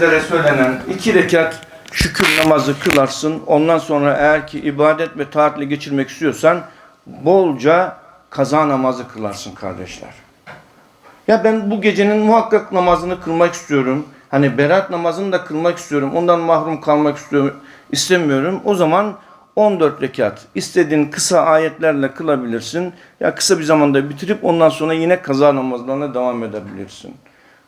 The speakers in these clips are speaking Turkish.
bizlere söylenen iki rekat şükür namazı kılarsın. Ondan sonra eğer ki ibadet ve taatle geçirmek istiyorsan bolca kaza namazı kılarsın kardeşler. Ya ben bu gecenin muhakkak namazını kılmak istiyorum. Hani berat namazını da kılmak istiyorum. Ondan mahrum kalmak istiyorum, istemiyorum. O zaman 14 rekat istediğin kısa ayetlerle kılabilirsin. Ya kısa bir zamanda bitirip ondan sonra yine kaza namazlarına devam edebilirsin.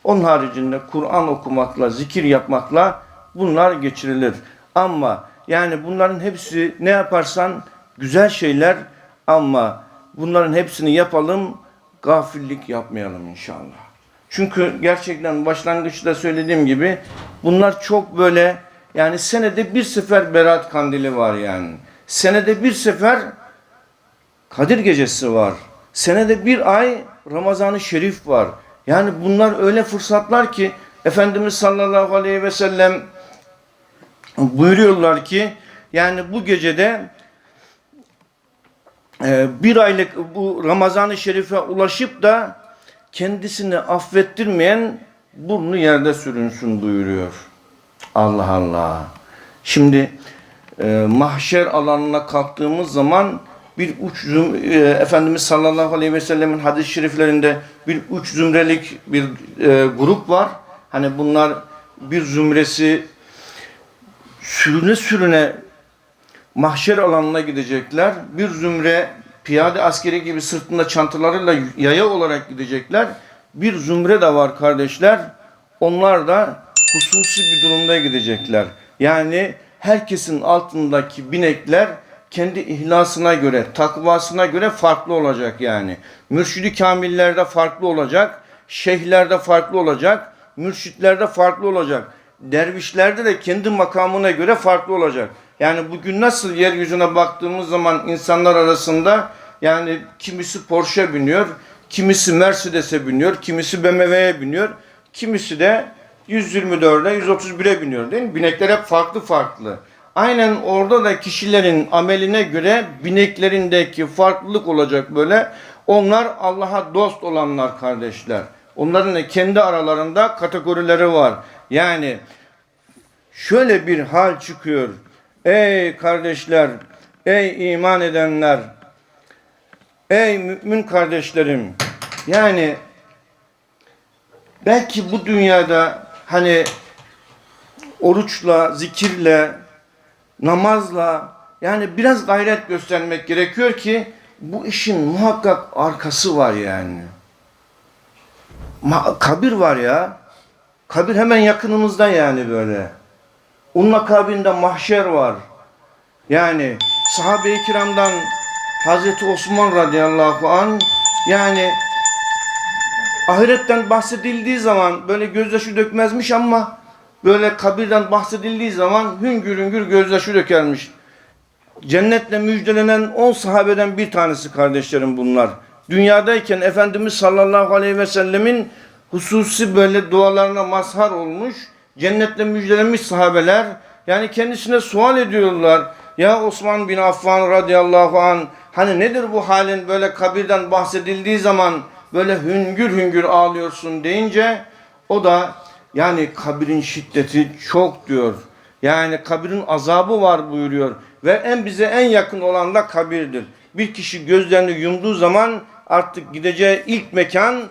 Onun haricinde Kur'an okumakla, zikir yapmakla bunlar geçirilir. Ama yani bunların hepsi ne yaparsan güzel şeyler ama bunların hepsini yapalım gafillik yapmayalım inşallah. Çünkü gerçekten başlangıçta söylediğim gibi bunlar çok böyle yani senede bir sefer Berat Kandili var yani. Senede bir sefer Kadir Gecesi var. Senede bir ay Ramazan-ı Şerif var. Yani bunlar öyle fırsatlar ki Efendimiz sallallahu aleyhi ve sellem buyuruyorlar ki yani bu gecede e, bir aylık bu Ramazan-ı Şerif'e ulaşıp da kendisini affettirmeyen burnu yerde sürünsün buyuruyor. Allah Allah. Şimdi e, mahşer alanına kalktığımız zaman bir uç e, Efendimiz sallallahu aleyhi ve sellemin hadis-i şeriflerinde bir uç zümrelik bir e, grup var. Hani bunlar bir zümresi sürüne sürüne mahşer alanına gidecekler. Bir zümre piyade askeri gibi sırtında çantalarıyla yaya olarak gidecekler. Bir zümre de var kardeşler. Onlar da hususi bir durumda gidecekler. Yani herkesin altındaki binekler kendi ihlasına göre, takvasına göre farklı olacak yani. Mürşidi kamillerde farklı olacak, şeyhlerde farklı olacak, mürşitlerde farklı olacak. Dervişlerde de kendi makamına göre farklı olacak. Yani bugün nasıl yeryüzüne baktığımız zaman insanlar arasında yani kimisi Porsche biniyor, kimisi Mercedes'e biniyor, kimisi BMW'ye biniyor, kimisi de 124'e 131'e biniyor değil mi? Binekler hep farklı farklı. Aynen orada da kişilerin ameline göre bineklerindeki farklılık olacak böyle. Onlar Allah'a dost olanlar kardeşler. Onların da kendi aralarında kategorileri var. Yani şöyle bir hal çıkıyor. Ey kardeşler, ey iman edenler, ey mümin kardeşlerim. Yani belki bu dünyada hani oruçla, zikirle, namazla yani biraz gayret göstermek gerekiyor ki bu işin muhakkak arkası var yani. Ma- kabir var ya. Kabir hemen yakınımızda yani böyle. Onun akabinde mahşer var. Yani sahabe-i kiramdan Hazreti Osman radıyallahu an yani ahiretten bahsedildiği zaman böyle gözyaşı dökmezmiş ama böyle kabirden bahsedildiği zaman hüngür hüngür gözyaşı dökermiş. Cennetle müjdelenen 10 sahabeden bir tanesi kardeşlerim bunlar. Dünyadayken Efendimiz sallallahu aleyhi ve sellemin hususi böyle dualarına mazhar olmuş, cennetle müjdelenmiş sahabeler. Yani kendisine sual ediyorlar. Ya Osman bin Affan radıyallahu an hani nedir bu halin böyle kabirden bahsedildiği zaman böyle hüngür hüngür ağlıyorsun deyince o da yani kabirin şiddeti çok diyor. Yani kabirin azabı var buyuruyor. Ve en bize en yakın olan da kabirdir. Bir kişi gözlerini yumduğu zaman artık gideceği ilk mekan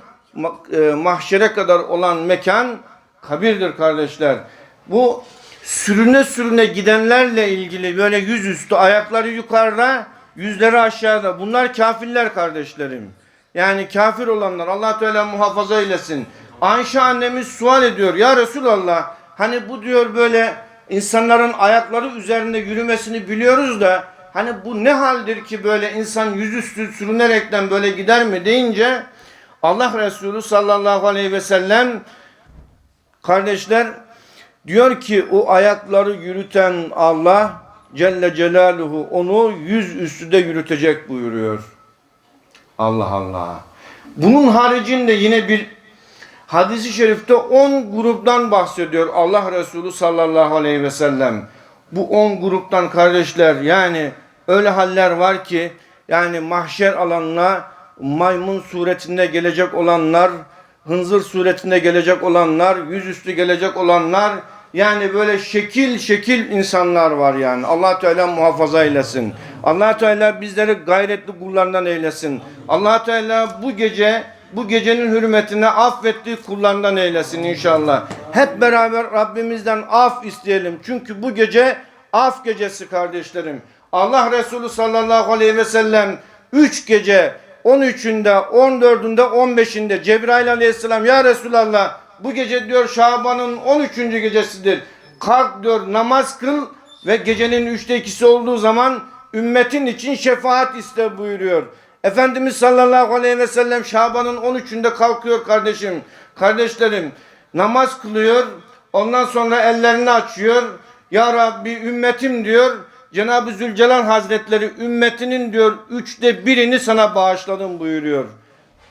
e, mahşere kadar olan mekan kabirdir kardeşler. Bu sürüne sürüne gidenlerle ilgili böyle yüzüstü ayakları yukarıda yüzleri aşağıda bunlar kafirler kardeşlerim. Yani kafir olanlar Allah Teala muhafaza eylesin. Ayşe annemiz sual ediyor ya Resulallah hani bu diyor böyle insanların ayakları üzerinde yürümesini biliyoruz da hani bu ne haldir ki böyle insan yüzüstü sürünerekten böyle gider mi deyince Allah Resulü sallallahu aleyhi ve sellem kardeşler diyor ki o ayakları yürüten Allah Celle Celaluhu onu yüz üstü de yürütecek buyuruyor. Allah Allah. Bunun haricinde yine bir hadisi şerifte 10 gruptan bahsediyor Allah Resulü sallallahu aleyhi ve sellem. Bu 10 gruptan kardeşler yani öyle haller var ki yani mahşer alanına maymun suretinde gelecek olanlar hınzır suretinde gelecek olanlar, yüzüstü gelecek olanlar, yani böyle şekil şekil insanlar var yani. Allah Teala muhafaza eylesin. Allah Teala bizleri gayretli kullarından eylesin. Allah Teala bu gece bu gecenin hürmetine affettiği kullarından eylesin inşallah. Hep beraber Rabbimizden af isteyelim. Çünkü bu gece af gecesi kardeşlerim. Allah Resulü sallallahu aleyhi ve sellem 3 gece 13'ünde, 14'ünde, 15'inde Cebrail aleyhisselam ya Resulallah bu gece diyor Şaban'ın 13. gecesidir. Kalk diyor namaz kıl ve gecenin üçte ikisi olduğu zaman ümmetin için şefaat iste buyuruyor. Efendimiz sallallahu aleyhi ve sellem Şaban'ın 13'ünde kalkıyor kardeşim. Kardeşlerim namaz kılıyor. Ondan sonra ellerini açıyor. Ya Rabbi ümmetim diyor. Cenab-ı Zülcelal Hazretleri ümmetinin diyor üçte birini sana bağışladım buyuruyor.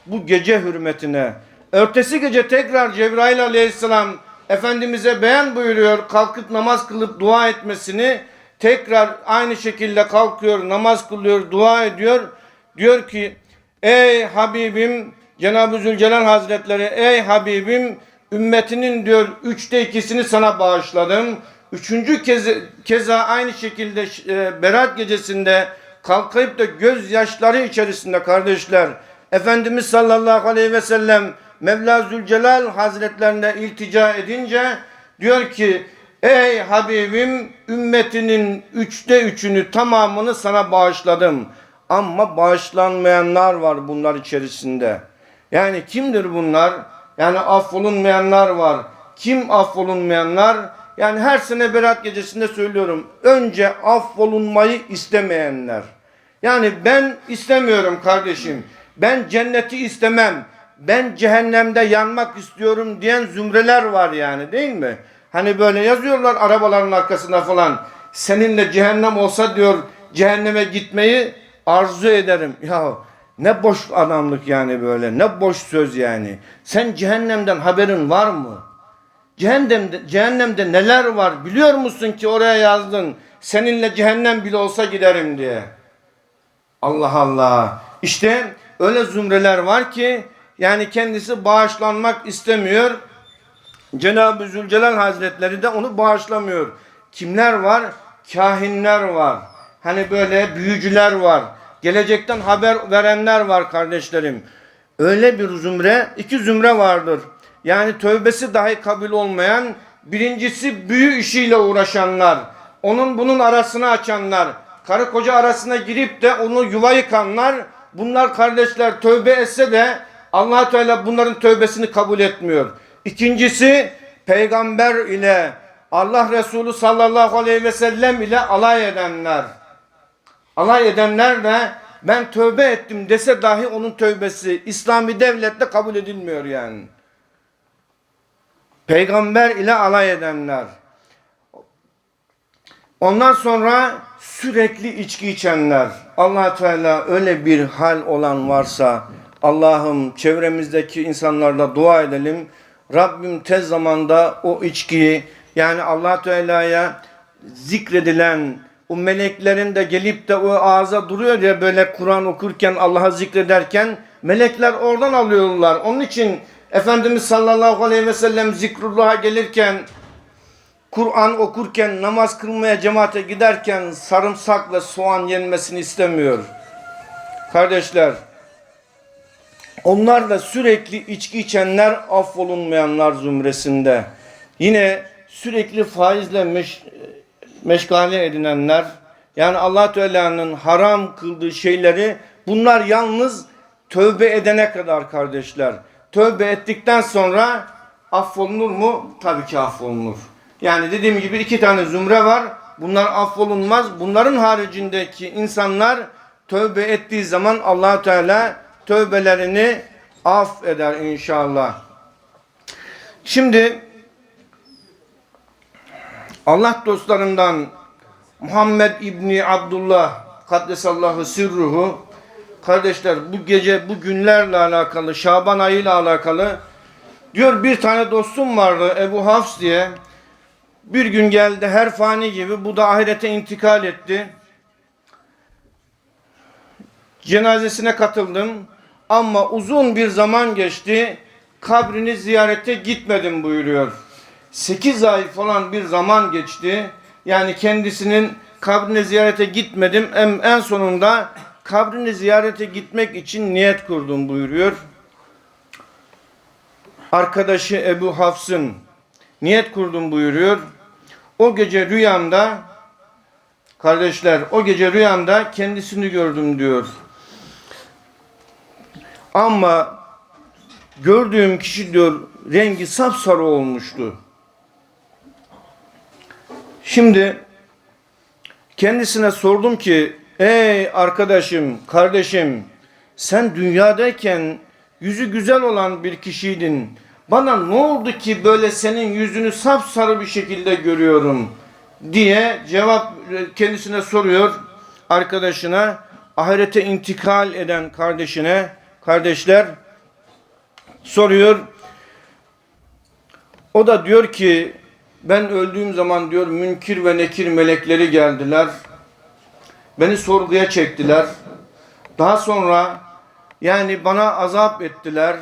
Bu gece hürmetine. Ertesi gece tekrar Cebrail aleyhisselam Efendimiz'e beyan buyuruyor. Kalkıp namaz kılıp dua etmesini. Tekrar aynı şekilde kalkıyor, namaz kılıyor, dua ediyor. Diyor ki ey Habibim Cenab-ı Zülcelal Hazretleri ey Habibim ümmetinin diyor üçte ikisini sana bağışladım. Üçüncü kez, keza aynı şekilde e, Berat gecesinde kalkıp da gözyaşları içerisinde kardeşler Efendimiz sallallahu aleyhi ve sellem Mevla Zülcelal Hazretlerine iltica edince diyor ki ey Habibim ümmetinin üçte üçünü tamamını sana bağışladım. Ama bağışlanmayanlar var bunlar içerisinde. Yani kimdir bunlar? Yani affolunmayanlar var. Kim affolunmayanlar? Yani her sene Berat gecesinde söylüyorum. Önce affolunmayı istemeyenler. Yani ben istemiyorum kardeşim. Ben cenneti istemem. Ben cehennemde yanmak istiyorum diyen zümreler var yani değil mi? Hani böyle yazıyorlar arabaların arkasına falan. Seninle cehennem olsa diyor cehenneme gitmeyi arzu ederim. Ya ne boş adamlık yani böyle. Ne boş söz yani. Sen cehennemden haberin var mı? Cehennemde, cehennemde neler var biliyor musun ki oraya yazdın. Seninle cehennem bile olsa giderim diye. Allah Allah. İşte öyle zümreler var ki yani kendisi bağışlanmak istemiyor. Cenab-ı Zülcelal Hazretleri de onu bağışlamıyor. Kimler var? Kahinler var. Hani böyle büyücüler var. Gelecekten haber verenler var kardeşlerim. Öyle bir zümre, iki zümre vardır. Yani tövbesi dahi kabul olmayan, birincisi büyü işiyle uğraşanlar. Onun bunun arasını açanlar. Karı koca arasına girip de onu yuva yıkanlar. Bunlar kardeşler tövbe etse de allah Teala bunların tövbesini kabul etmiyor. İkincisi peygamber ile Allah Resulü sallallahu aleyhi ve sellem ile alay edenler. Alay edenler de ben tövbe ettim dese dahi onun tövbesi İslami devlette kabul edilmiyor yani. Peygamber ile alay edenler. Ondan sonra sürekli içki içenler. allah Teala öyle bir hal olan varsa Allah'ım çevremizdeki insanlarla dua edelim. Rabbim tez zamanda o içkiyi yani allah Teala'ya zikredilen o meleklerin de gelip de o ağza duruyor ya böyle Kur'an okurken Allah'a zikrederken melekler oradan alıyorlar. Onun için Efendimiz sallallahu aleyhi ve sellem zikrullah'a gelirken Kur'an okurken namaz kılmaya cemaate giderken sarımsak ve soğan yenmesini istemiyor. Kardeşler onlar da sürekli içki içenler affolunmayanlar zümresinde. Yine sürekli faizle meş, meşgale edinenler yani allah Teala'nın haram kıldığı şeyleri bunlar yalnız tövbe edene kadar kardeşler. Tövbe ettikten sonra affolunur mu? Tabii ki affolunur. Yani dediğim gibi iki tane zümre var. Bunlar affolunmaz. Bunların haricindeki insanlar tövbe ettiği zaman allah Teala tövbelerini affeder inşallah. Şimdi Allah dostlarından Muhammed İbni Abdullah Kaddesallahu sirruhu kardeşler bu gece bu günlerle alakalı Şaban ayıyla alakalı diyor bir tane dostum vardı Ebu Hafs diye bir gün geldi her fani gibi bu da ahirete intikal etti. Cenazesine katıldım ama uzun bir zaman geçti. kabrini ziyarete gitmedim buyuruyor. 8 ay falan bir zaman geçti. Yani kendisinin kabrine ziyarete gitmedim. En, en sonunda kabrini ziyarete gitmek için niyet kurdum buyuruyor. Arkadaşı Ebu Hafs'ın niyet kurdum buyuruyor. O gece rüyamda kardeşler o gece rüyamda kendisini gördüm diyor. Ama gördüğüm kişi diyor rengi sapsarı olmuştu. Şimdi kendisine sordum ki ey arkadaşım, kardeşim sen dünyadayken yüzü güzel olan bir kişiydin. Bana ne oldu ki böyle senin yüzünü sapsarı bir şekilde görüyorum diye cevap kendisine soruyor arkadaşına ahirete intikal eden kardeşine kardeşler soruyor. O da diyor ki ben öldüğüm zaman diyor münkir ve nekir melekleri geldiler. Beni sorguya çektiler. Daha sonra yani bana azap ettiler.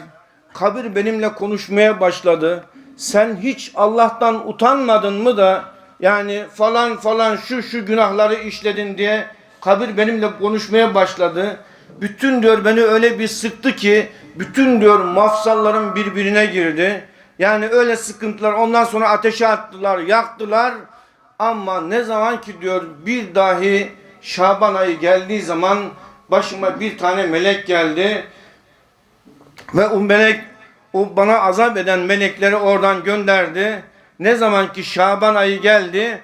Kabir benimle konuşmaya başladı. Sen hiç Allah'tan utanmadın mı da yani falan falan şu şu günahları işledin diye kabir benimle konuşmaya başladı. Bütün diyor beni öyle bir sıktı ki bütün diyor mafsallarım birbirine girdi. Yani öyle sıkıntılar ondan sonra ateşe attılar, yaktılar. Ama ne zaman ki diyor bir dahi Şaban ayı geldiği zaman başıma bir tane melek geldi. Ve o melek o bana azap eden melekleri oradan gönderdi. Ne zaman ki Şaban ayı geldi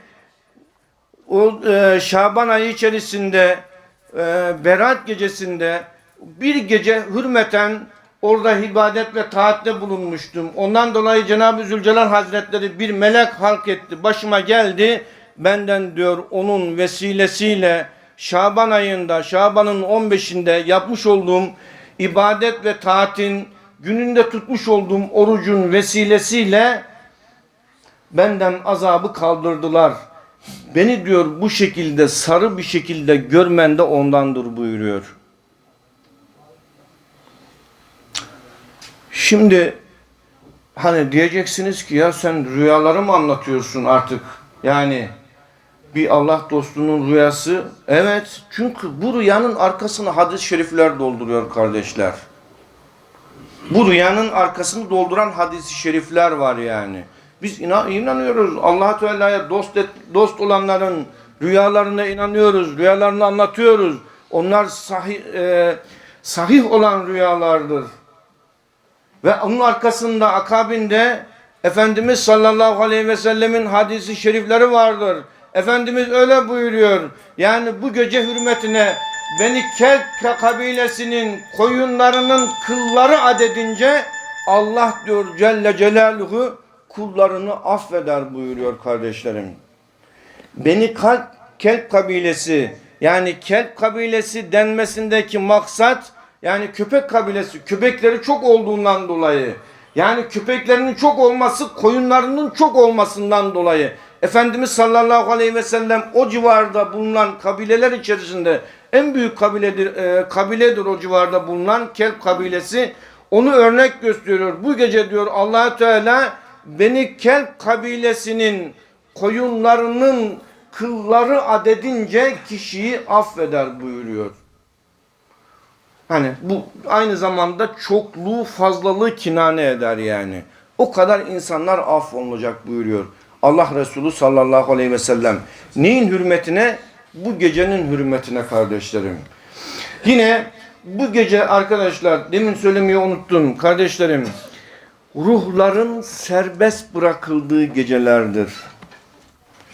o e, Şaban ayı içerisinde e, Berat gecesinde bir gece hürmeten orada ibadet ve taatte bulunmuştum. Ondan dolayı Cenab-ı Zülcelal Hazretleri bir melek halk etti. Başıma geldi. Benden diyor onun vesilesiyle Şaban ayında, Şaban'ın 15'inde yapmış olduğum ibadet ve taatin gününde tutmuş olduğum orucun vesilesiyle benden azabı kaldırdılar. Beni diyor bu şekilde sarı bir şekilde görmen de ondandır buyuruyor. Şimdi hani diyeceksiniz ki ya sen rüyaları mı anlatıyorsun artık? Yani bir Allah dostunun rüyası. Evet çünkü bu rüyanın arkasını hadis-i şerifler dolduruyor kardeşler. Bu rüyanın arkasını dolduran hadis-i şerifler var yani. Biz inan inanıyoruz. Allah Teala'ya dost et, dost olanların rüyalarına inanıyoruz. Rüyalarını anlatıyoruz. Onlar sahih e, sahih olan rüyalardır. Ve onun arkasında akabinde Efendimiz sallallahu aleyhi ve sellemin hadisi şerifleri vardır. Efendimiz öyle buyuruyor. Yani bu gece hürmetine Beni Kelp kabilesinin koyunlarının kılları adedince Allah diyor Celle Celaluhu kullarını affeder buyuruyor kardeşlerim. Beni Kalp, kabilesi yani Kelp kabilesi denmesindeki maksat yani köpek kabilesi köpekleri çok olduğundan dolayı yani köpeklerinin çok olması koyunlarının çok olmasından dolayı Efendimiz sallallahu aleyhi ve sellem o civarda bulunan kabileler içerisinde en büyük kabiledir, e, kabiledir o civarda bulunan Kelp kabilesi. Onu örnek gösteriyor. Bu gece diyor allah Teala beni Kelp kabilesinin koyunlarının kılları adedince kişiyi affeder buyuruyor. Hani bu aynı zamanda çokluğu fazlalığı kinane eder yani. O kadar insanlar affolunacak buyuruyor. Allah Resulü sallallahu aleyhi ve sellem. Neyin hürmetine? Bu gecenin hürmetine kardeşlerim. Yine bu gece arkadaşlar demin söylemeyi unuttum kardeşlerim. Ruhların serbest bırakıldığı gecelerdir.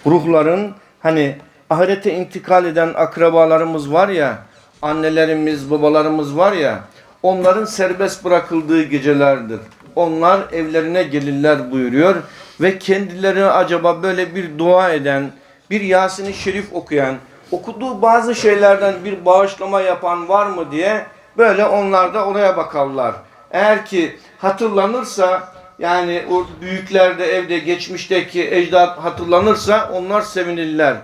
Ruhların hani ahirete intikal eden akrabalarımız var ya, annelerimiz, babalarımız var ya, onların serbest bırakıldığı gecelerdir. Onlar evlerine gelirler buyuruyor ve kendileri acaba böyle bir dua eden, bir Yasin-i Şerif okuyan, okuduğu bazı şeylerden bir bağışlama yapan var mı diye böyle onlar da oraya bakarlar. Eğer ki hatırlanırsa yani o büyüklerde evde geçmişteki ecdat hatırlanırsa onlar sevinirler.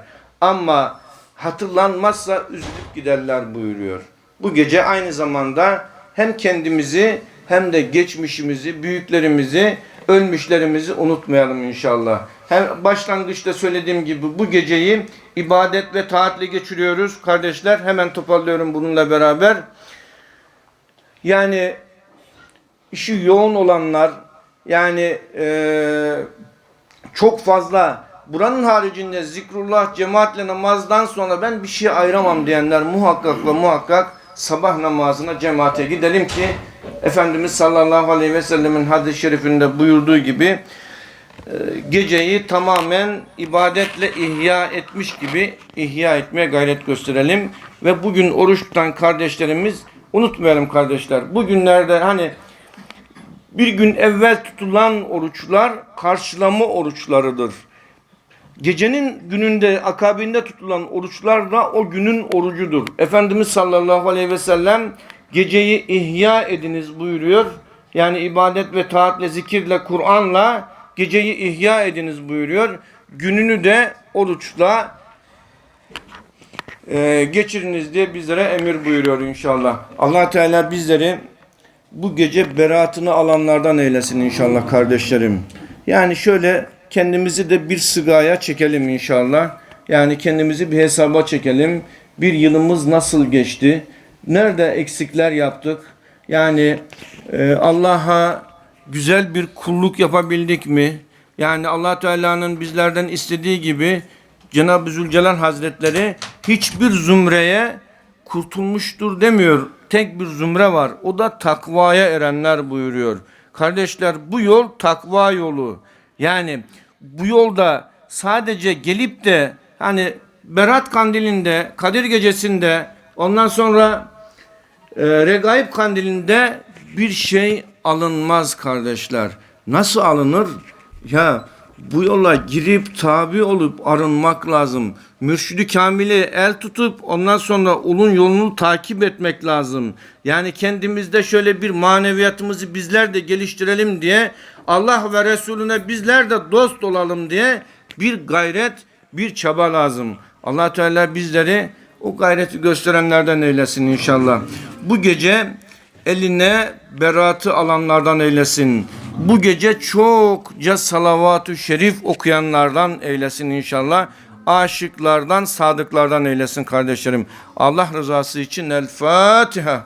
Ama hatırlanmazsa üzülüp giderler buyuruyor. Bu gece aynı zamanda hem kendimizi hem de geçmişimizi, büyüklerimizi, ölmüşlerimizi unutmayalım inşallah. Hem başlangıçta söylediğim gibi bu geceyi ibadet ve taatle geçiriyoruz kardeşler. Hemen toparlıyorum bununla beraber. Yani işi yoğun olanlar yani eee, çok fazla buranın haricinde zikrullah cemaatle namazdan sonra ben bir şey ayıramam diyenler muhakkak ve muhakkak sabah namazına cemaate gidelim ki Efendimiz sallallahu aleyhi ve sellemin hadis-i şerifinde buyurduğu gibi e, geceyi tamamen ibadetle ihya etmiş gibi ihya etmeye gayret gösterelim. Ve bugün oruç tutan kardeşlerimiz unutmayalım kardeşler. Bugünlerde hani bir gün evvel tutulan oruçlar karşılama oruçlarıdır. Gecenin gününde akabinde tutulan oruçlar da o günün orucudur. Efendimiz sallallahu aleyhi ve sellem geceyi ihya ediniz buyuruyor. Yani ibadet ve taatle, zikirle, Kur'an'la geceyi ihya ediniz buyuruyor. Gününü de oruçla e, geçiriniz diye bizlere emir buyuruyor inşallah. allah Teala bizleri bu gece beraatını alanlardan eylesin inşallah kardeşlerim. Yani şöyle kendimizi de bir sigaya çekelim inşallah. Yani kendimizi bir hesaba çekelim. Bir yılımız nasıl geçti? Nerede eksikler yaptık? Yani e, Allah'a güzel bir kulluk yapabildik mi? Yani Allah Teala'nın bizlerden istediği gibi Cenab-ı Zülcelal Hazretleri hiçbir zümreye kurtulmuştur demiyor. Tek bir zümre var. O da takvaya erenler buyuruyor. Kardeşler bu yol takva yolu. Yani bu yolda sadece gelip de hani Berat kandilinde, Kadir gecesinde ondan sonra e, Regaib kandilinde bir şey alınmaz kardeşler. Nasıl alınır? Ya bu yola girip tabi olup arınmak lazım. Mürşidi Kamil'i el tutup ondan sonra ulun yolunu takip etmek lazım. Yani kendimizde şöyle bir maneviyatımızı bizler de geliştirelim diye Allah ve Resulüne bizler de dost olalım diye bir gayret, bir çaba lazım. Allah Teala bizleri o gayreti gösterenlerden eylesin inşallah. Bu gece eline beratı alanlardan eylesin. Bu gece çokça salavat-ı şerif okuyanlardan eylesin inşallah. Aşıklardan, sadıklardan eylesin kardeşlerim. Allah rızası için El Fatiha.